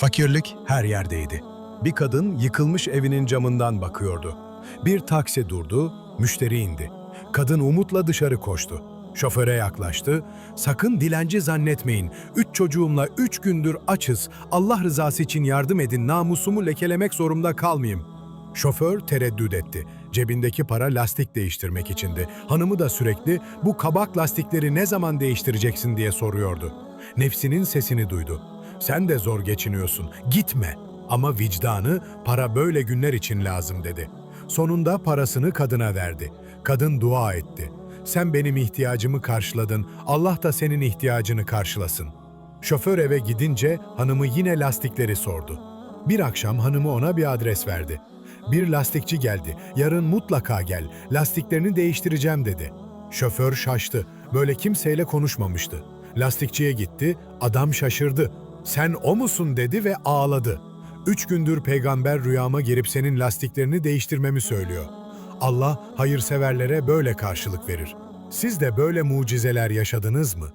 Fakirlik her yerdeydi. Bir kadın yıkılmış evinin camından bakıyordu. Bir taksi durdu, müşteri indi. Kadın umutla dışarı koştu. Şoföre yaklaştı. Sakın dilenci zannetmeyin. Üç çocuğumla üç gündür açız. Allah rızası için yardım edin. Namusumu lekelemek zorunda kalmayayım. Şoför tereddüt etti. Cebindeki para lastik değiştirmek içindi. Hanımı da sürekli bu kabak lastikleri ne zaman değiştireceksin diye soruyordu. Nefsinin sesini duydu. Sen de zor geçiniyorsun. Gitme. Ama vicdanı para böyle günler için lazım dedi. Sonunda parasını kadına verdi. Kadın dua etti. Sen benim ihtiyacımı karşıladın. Allah da senin ihtiyacını karşılasın. Şoför eve gidince hanımı yine lastikleri sordu. Bir akşam hanımı ona bir adres verdi. Bir lastikçi geldi. Yarın mutlaka gel. Lastiklerini değiştireceğim dedi. Şoför şaştı. Böyle kimseyle konuşmamıştı. Lastikçiye gitti. Adam şaşırdı. Sen o musun dedi ve ağladı. Üç gündür peygamber rüyama girip senin lastiklerini değiştirmemi söylüyor. Allah hayırseverlere böyle karşılık verir. Siz de böyle mucizeler yaşadınız mı?